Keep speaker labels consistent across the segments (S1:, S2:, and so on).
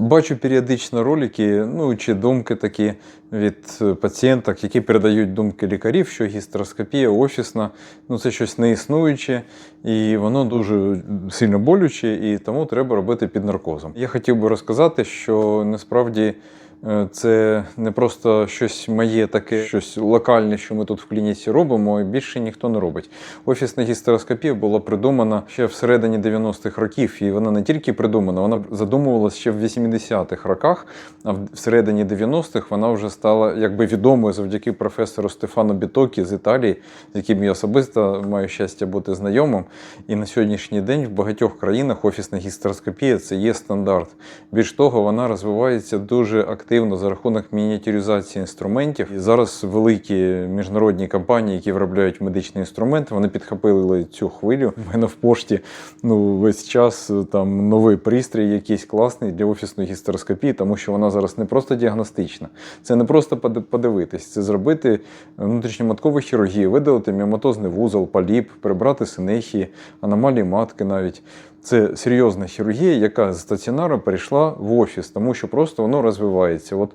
S1: Бачу періодично ролики, ну чи думки такі від е, пацієнток, які передають думки лікарів, що гістероскопія офісна, ну це щось неіснуюче, і воно дуже сильно болюче, і тому треба робити під наркозом. Я хотів би розказати, що насправді. Е, Це не просто щось моє таке, щось локальне, що ми тут в клініці робимо, і більше ніхто не робить. Офісна гістероскопія була придумана ще всередині 90-х років, і вона не тільки придумана, вона задумувалася ще в 80-х роках, а всередині 90-х вона вже стала якби відомою завдяки професору Стефану Бітокі з Італії, з яким я особисто маю щастя бути знайомим. І на сьогоднішній день в багатьох країнах офісна гістероскопія це є стандарт. Більш того, вона розвивається дуже активно за рахунок мініатюризації інструментів. І зараз великі міжнародні компанії, які виробляють медичні інструменти, вони підхопили цю хвилю. У мене в пошті ну весь час е, там новий пристрій, якийсь класний для офісної гістероскопії, тому що вона зараз не просто діагностична, це не просто подивитись, це зробити внутрішньоматкову хірургію, видалити міоматозний вузол, поліп, прибрати синехії, аномалії матки навіть. Це серйозна хірургія, яка з стаціонару перейшла в офіс, тому що просто воно розвивається. От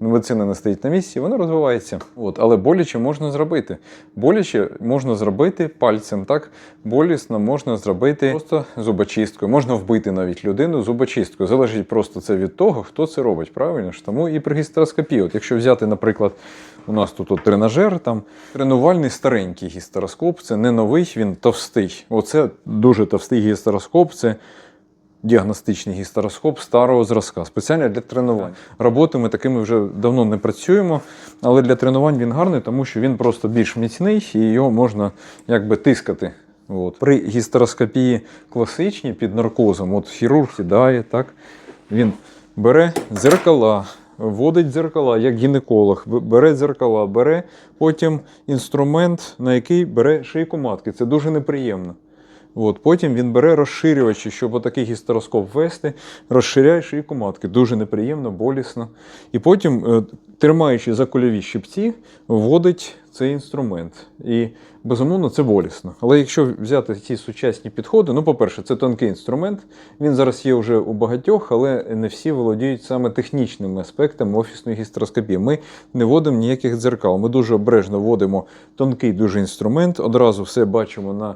S1: медицина не стоїть на місці, воно розвивається. От, але боляче можна зробити. Боляче можна зробити пальцем, так? Болісно можна зробити просто зубочисткою. Можна вбити навіть людину зубочисткою. Залежить просто це від того, хто це робить. Правильно ж? Тому і при гістероскопії. От якщо взяти, наприклад, у нас тут от тренажер, там тренувальний старенький гістероскоп, це не новий, він товстий. Оце дуже товстий гістероскоп. Це діагностичний гістероскоп старого зразка, спеціально для тренувань. Роботи ми такими вже давно не працюємо, але для тренувань він гарний, тому що він просто більш міцний і його можна якби тискати. От. При гістероскопії класичній під наркозом, от хірург сідає, так, він бере дзеркала, вводить дзеркала, як гінеколог, бере дзеркала, бере потім інструмент, на який бере шийку матки. Це дуже неприємно. От, потім він бере розширювачі, щоб отакий гістероскоп ввести, розширяє шийку матки. Дуже неприємно, болісно. І потім, е, тримаючи за кульові щипці, вводить цей інструмент. І безумовно це болісно. Але якщо взяти ці сучасні підходи, ну, по-перше, це тонкий інструмент. Він зараз є вже у багатьох, але не всі володіють саме технічними аспектами офісної гістероскопії. Ми не вводимо ніяких дзеркал. Ми дуже обережно вводимо тонкий дуже інструмент, одразу все бачимо на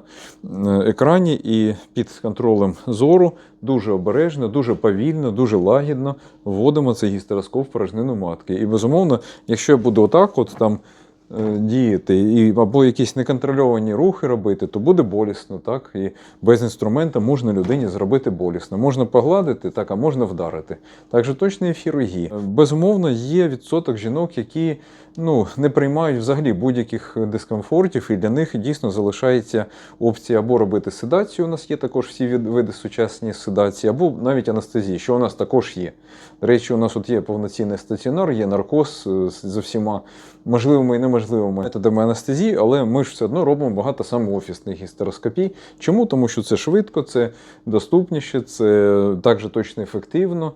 S1: е, екрані і під контролем зору дуже обережно, дуже повільно, дуже лагідно вводимо цей гістероскоп в порожнину матки. І безумовно, якщо я буду отак, от там. Е, Діяти і або якісь неконтрольовані рухи робити, то буде болісно, так і без інструмента можна людині зробити болісно. Можна погладити, так а можна вдарити. Так же точно і в хірургії. Е, Безумовно, є відсоток жінок, які ну не приймають взагалі будь-яких дискомфортів, і для них дійсно залишається опція або робити седацію. У нас є також всі види сучасні седації, або навіть анестезії, що у нас також є. До речі, у нас тут є повноцінний стаціонар, є наркоз е, з- за всіма можливими і неможливими методами анестезії, але ми ж все одно робимо багато саме офісних гістероскопій. Чому? Тому що це швидко, це доступніше, це також точно ефективно,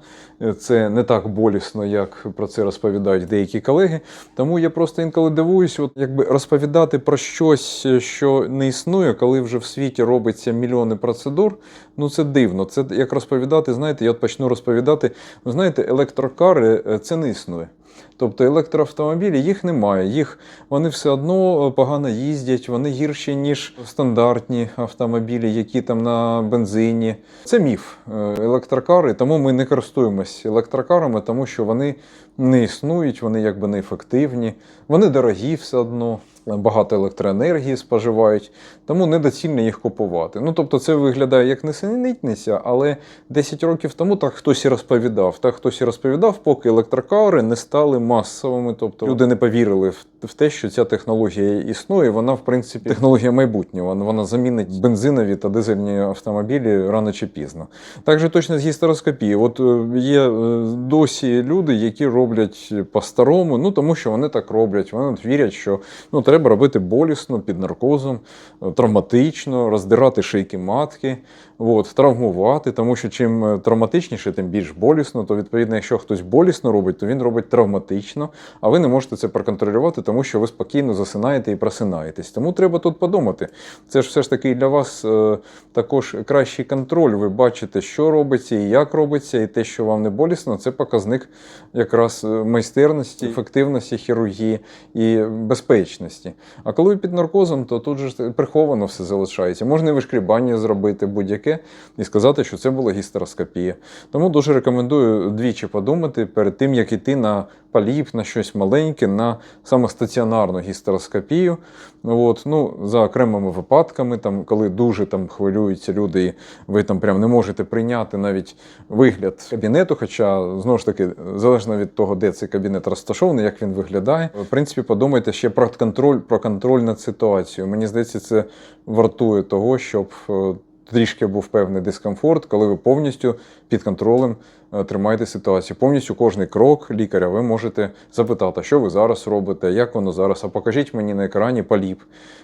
S1: це не так болісно, як про це розповідають деякі колеги. Тому я просто інколи дивуюсь, от якби розповідати про щось, що не існує, коли вже в світі робиться мільйони процедур. Ну це дивно. Це як розповідати, знаєте, я от почну розповідати. Ви знаєте, електрокари е, це не існує. Тобто електроавтомобілі їх немає, їх вони все одно е, погано їздять, вони гірші, ніж стандартні автомобілі, які там на бензині. Це міф. Е, Електрокари, тому ми не користуємось електрокарами, тому що вони не існують, вони якби не ефективні, вони дорогі все одно. Багато електроенергії споживають, тому недоцільно їх купувати. Ну тобто, це виглядає як несенітниця, але 10 років тому так хтось і розповідав. Так хтось і розповідав, поки електрокари не стали масовими. Тобто люди не повірили в, те, що ця технологія існує. Вона, в принципі, технологія майбутнього. Вона, замінить бензинові та дизельні автомобілі рано чи пізно. Так же точно з гістероскопії. От е, є е, досі люди, які роблять по-старому, ну тому що вони так роблять. Вони вірять, що ну треба треба робити болісно, під наркозом, е, травматично, роздирати шийки матки, от, травмувати, тому що чим е, травматичніше, тим більш болісно. То відповідно, якщо хтось болісно робить, то він робить травматично, а ви не можете це проконтролювати, тому що ви спокійно засинаєте і просинаєтесь. Тому треба тут подумати. Це ж все ж таки для вас е, також кращий контроль. Ви бачите, що робиться і як робиться, і те, що вам не болісно, це показник якраз майстерності, ефективності хірургії і безпечності. А коли під наркозом, то тут же приховано все залишається. Можна і вишкрібання зробити будь-яке і сказати, що це була гістероскопія. Тому дуже рекомендую двічі подумати перед тим, як іти на поліп, на щось маленьке, на саме стаціонарну гістероскопію. От, ну, за окремими випадками, там, коли дуже там хвилюються люди, і ви там прям не можете прийняти навіть вигляд кабінету, хоча знову ж таки залежно від того, де цей кабінет розташований, як він виглядає. В принципі, подумайте ще про контроль, про контроль над ситуацією. Мені здається, це вартує того, щоб е, трішки був певний дискомфорт, коли ви повністю під контролем тримаєте ситуацію. Повністю кожний крок лікаря ви можете запитати, що ви зараз робите, як воно зараз, а покажіть мені на екрані поліп,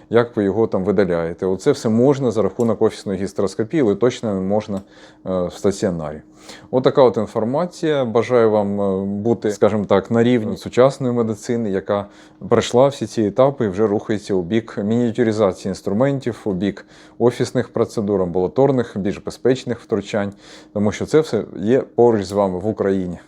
S1: як ви його там видаляєте. Оце все можна за рахунок офісної гістероскопії, але точно не можна е, в стаціонарі. Отака от інформація. Бажаю вам е, бути, скажімо так, на рівні сучасної медицини, яка пройшла всі ці етапи і вже рухається у бік мініатюризації інструментів, у бік офісних процедур, амбулаторних, більш безпечних втручань, тому що це все є поруч з вами в Україні.